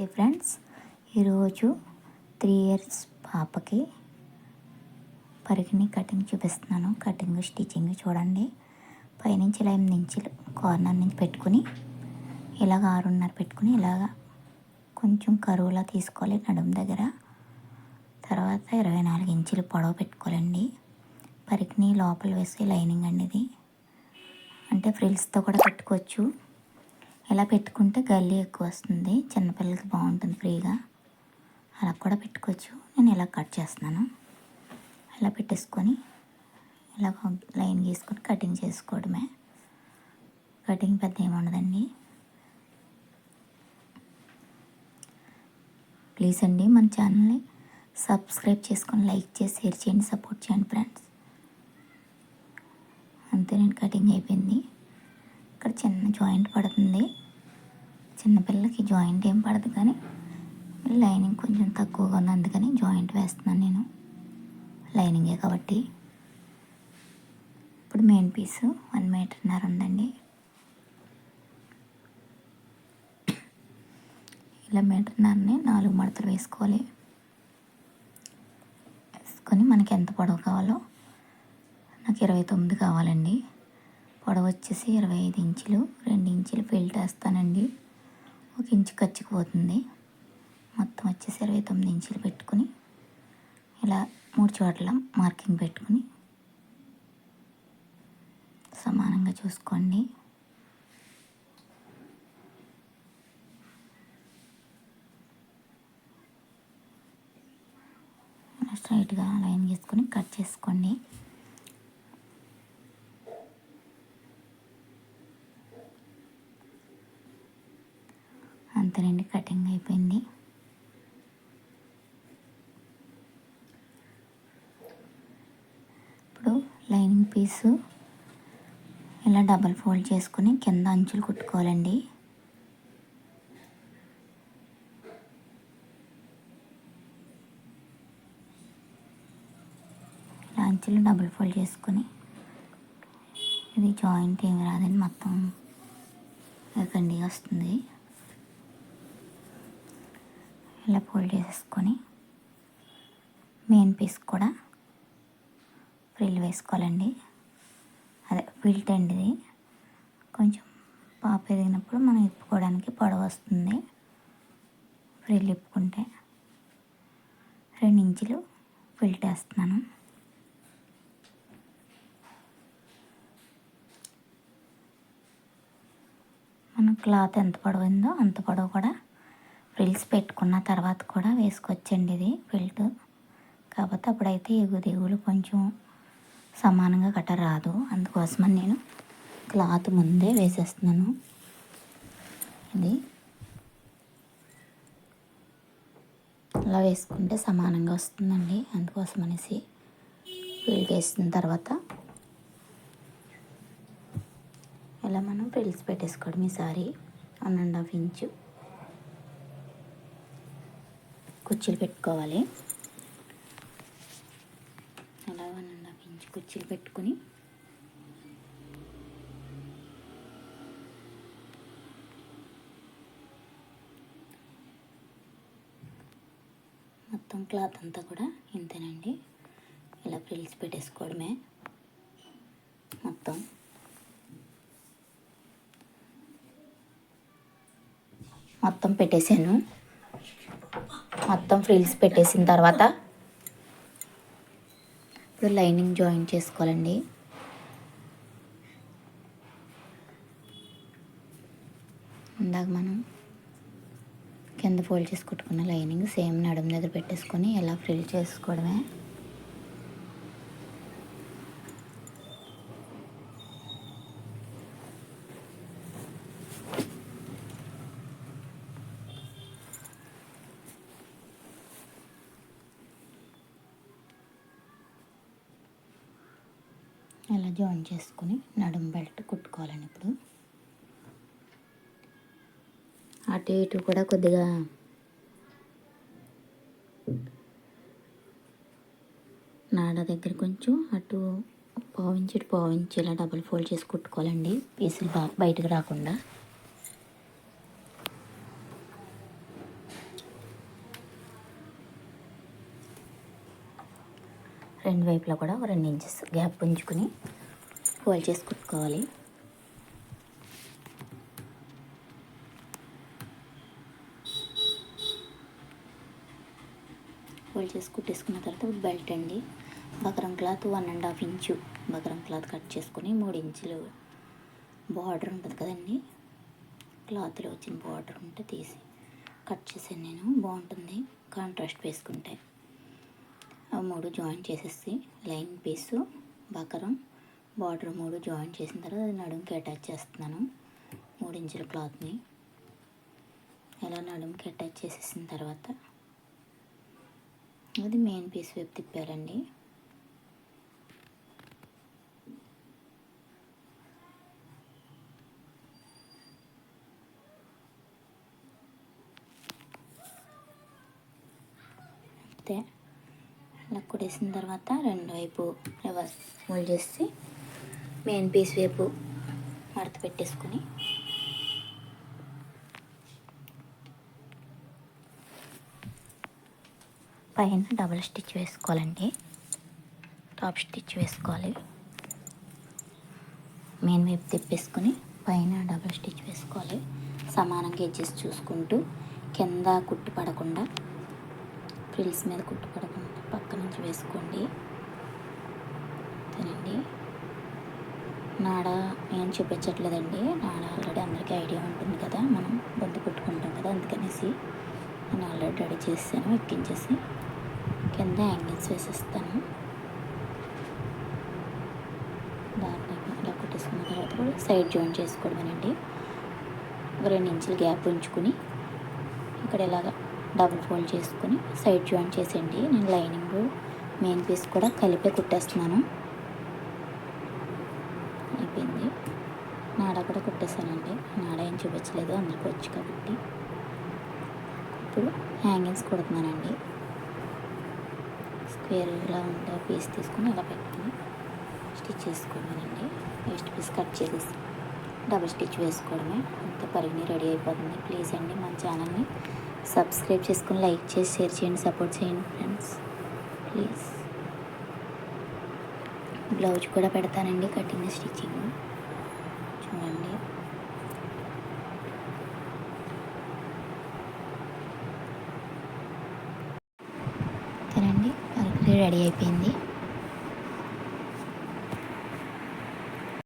నమస్తే ఫ్రెండ్స్. ఈరోజు three years పాపకి పరిగిని కటింగ్ చూపిస్తున్నాను. కటింగ్ స్టిచ్చింగ్ చూడండి. పైనుంచి ఇలా ఎనిమిది ఇంచులు కార్నర్ నుంచి పెట్టుకుని ఇలాగ ఆరున్నర పెట్టుకుని ఇలాగ కొంచెం కరువులా తీసుకోవాలి నడుము దగ్గర. తర్వాత ఇరవై నాలుగు ఇంచులు పొడవు పెట్టుకోవాలండి. పరికిని లోపల వేసి లైనింగ్ అండి ఇది. అంటే ఫ్రిల్స్తో కూడా పెట్టుకోవచ్చు. ఇలా పెట్టుకుంటే గల్లీ ఎక్కువ వస్తుంది. చిన్నపిల్లలకి బాగుంటుంది ఫ్రీగా. అలా కూడా పెట్టుకోవచ్చు. నేను ఇలా కట్ చేస్తున్నాను. ఇలా పెట్టేసుకొని ఇలా లైన్ గీసుకొని కటింగ్ చేసుకోవడమే. కటింగ్ పెద్ద ఏముండదండి ప్లీజ్ అండి మన ఛానల్ని సబ్స్క్రైబ్ చేసుకొని లైక్ చేసి షేర్ చేయండి సపోర్ట్ చేయండి ఫ్రెండ్స్. అంతే నేను కటింగ్ అయిపోయింది. ఇక్కడ చిన్న జాయింట్ పడుతుంది. చిన్నపిల్లలకి జాయింట్ ఏం పడదు కానీ లైనింగ్ కొంచెం తక్కువగా ఉంది అందుకని జాయింట్ వేస్తున్నాను నేను. లైనింగే కాబట్టి. ఇప్పుడు మెయిన్ పీసు వన్ మీటర్న్నర ఉందండి. ఇలా మీటర్న్నరని నాలుగు మడతలు వేసుకోవాలి. వేసుకొని మనకి ఎంత పొడవు కావాలో నాకు ఇరవై తొమ్మిది కావాలండి. పొడవు వచ్చేసి ఇరవై ఐదు ఇంచులు రెండు ఇంచులు ఫిల్ట్ వేస్తానండి. ఒక ఇంచు ఖర్చుకుపోతుంది మొత్తం వచ్చేసి ఇరవై తొమ్మిది ఇంచులు పెట్టుకుని ఇలా మూడు చోట్ల మార్కింగ్ పెట్టుకుని సమానంగా చూసుకోండి. స్ట్రైట్గా లైన్ గీసుకొని కట్ చేసుకోండి. అంతేనండి కటింగ్ అయిపోయింది. ఇప్పుడు లైనింగ్ పీసు ఇలా డబల్ ఫోల్డ్ చేసుకొని కింద అంచులు కుట్టుకోవాలండి. ఇలా అంచులు డబల్ ఫోల్డ్ చేసుకొని ఇది జాయింట్ ఏమి రాదండి మొత్తం కండి వస్తుంది. ఇలా ఫోల్డ్ చేసేసుకొని మెయిన్ పీస్ కూడా ఫ్రిల్ వేసుకోవాలండి. అదే ఫిల్ట్ అండి ఇది కొంచెం పాప ఎదిగినప్పుడు మనం ఇప్పుకోవడానికి పొడవ వస్తుంది. ఫ్రిల్ ఇప్పుకుంటే రెండు ఇంచులు ఫిల్ట్ వేస్తున్నాను. మనం క్లాత్ ఎంత పొడవైందో అంత పొడవు కూడా ఫ్రిల్స్ పెట్టుకున్న తర్వాత కూడా వేసుకోవచ్చండి ఇది ఫిల్ట్ కాకపోతే అప్పుడైతే ఎగు దిగులు కొంచెం సమానంగా గట్ట రాదు. అందుకోసమని నేను క్లాత్ ముందే వేసేస్తున్నాను. ఇది అలా వేసుకుంటే సమానంగా వస్తుందండి. అందుకోసం అనేసి ఫిల్ట్ వేసిన తర్వాత ఇలా మనం ఫ్రిల్స్ పెట్టేసుకోవడం ఈసారి వన్ అండ్ హాఫ్ ఇంచు. కుర్చీలు పెట్టుకోవాలి. అలా వన్ ఇంచ్ కుర్చీలు పెట్టుకుని మొత్తం క్లాత్ అంతా కూడా ఇంతేనండి. ఇలా ఫ్రిల్స్ పెట్టేసుకోవడమే మొత్తం. మొత్తం పెట్టేశాను మొత్తం ఫ్రిల్స్ పెట్టేసిన తర్వాత ఇప్పుడు లైనింగ్ జాయిన్ చేసుకోవాలండి. ఇందాక మనం కింద ఫోల్డ్ చేసి కుట్టుకున్న లైనింగ్ సేమ్ నడుము దగ్గర పెట్టేసుకొని ఎలా ఫ్రిల్ చేసుకోవడమే. ఇలా జాయిన్ చేసుకుని నడుం బెల్ట్ కుట్టుకోవాలండి ఇప్పుడు. అటు ఇటు కూడా కొద్దిగా నాడ దగ్గర కొంచెం అటు పావించి ఇటు పావించి ఇలా డబుల్ ఫోల్డ్ చేసి కుట్టుకోవాలండి. పీసులు బయటకు రాకుండా. రెండు వైపులా కూడా ఒక రెండు ఇంచెస్ గ్యాప్ ఉంచుకుని ఫోల్డ్ చేసి కుట్టుకోవాలి. ఫోల్డ్ చేసి కుట్టేసుకున్న తర్వాత బెల్ట్ అండి. Buckram cloth one and half inch buckram cloth cut చేసుకుని మూడు ఇంచులు బార్డర్ ఉంటుంది కదండి. క్లాత్లో వచ్చిన బార్డర్ ఉంటే తీసి కట్ చేసాను నేను. బాగుంటుంది. కాంట్రాస్ట్ వేసుకుంటే. ఆ మూడు జాయిన్ చేసేసి లైన్ పీసు బకరం బార్డర్ మూడు జాయిన్ చేసిన తర్వాత అది నడుముకి అటాచ్ చేస్తున్నాను. మూడు ఇంచుల క్లాత్ని ఇలా నడుంకి అటాచ్ చేసేసిన తర్వాత అది మెయిన్ పీస్ వైపు తిప్పారండి. అంతే. కుట్టేసిన తర్వాత రెండు వైపు రివర్స్ ఫోల్డ్ చేసి మెయిన్ పీస్ వైపు మడత పెట్టేసుకొని పైన డబుల్ స్టిచ్ వేసుకోవాలండి. టాప్ స్టిచ్ వేసుకోవాలి. మెయిన్ వైపు తిప్పేసుకొని పైన డబుల్ స్టిచ్ వేసుకోవాలి. సమానంగా ఎడ్జెస్ చూసుకుంటూ కింద కుట్టు పడకుండా ఫ్రిల్స్ మీద కుట్టు పడకుండా పక్క నుంచి వేసుకోండి. తినండి. నాడ ఏం చూపించట్లేదండి. నాడ ఆల్రెడీ అందరికీ ఐడియా ఉంటుంది కదా. మనం బొంతు కుట్టుకుంటాం కదా అందుకనేసి నేను ఆల్రెడీ రెడీ చేసాను ఎక్కించేసి కింద యాంగిల్స్ వేసేస్తాను. దాన్ని ఇలా కుట్టేసుకున్న తర్వాత కూడా సైడ్ జాయిన్ చేసుకోవడమేనండి. ఒక రెండు ఇంచులు గ్యాప్ ఉంచుకుని ఇక్కడ ఇలాగా డబుల్ ఫోల్డ్ చేసుకుని సైడ్ జాయిన్ చేసేయండి. నేను లైనింగ్ మెయిన్ పీస్ కూడా కలిపే కుట్టేస్తున్నాను. అయిపోయింది. నాడ కూడా కుట్టేశానండి. నాడ ఏం చూపించలేదు అందరికి వచ్చి కాబట్టి. ఇప్పుడు హ్యాంగింగ్స్ కుడుతున్నానండి. స్క్వేర్లా ఉండే పీస్ తీసుకొని ఇలా పెట్టుకుని స్టిచ్ చేసుకోవడమేనండి వేస్ట్ పీస్ కట్ చేసేసి డబుల్ స్టిచ్ వేసుకోవడమే. అంత పరిగిని రెడీ అయిపోతుంది. ప్లీజ్ అండి మన ఛానల్ని సబ్స్క్రైబ్ చేసుకుని లైక్ చేసి షేర్ చేయండి సపోర్ట్ చేయండి ఫ్రెండ్స్ ప్లీజ్ బ్లౌజ్ కూడా పెడతానండి కటింగ్ స్టిచ్చింగ్. చూడండి. తినండి రెడీ అయిపోయింది.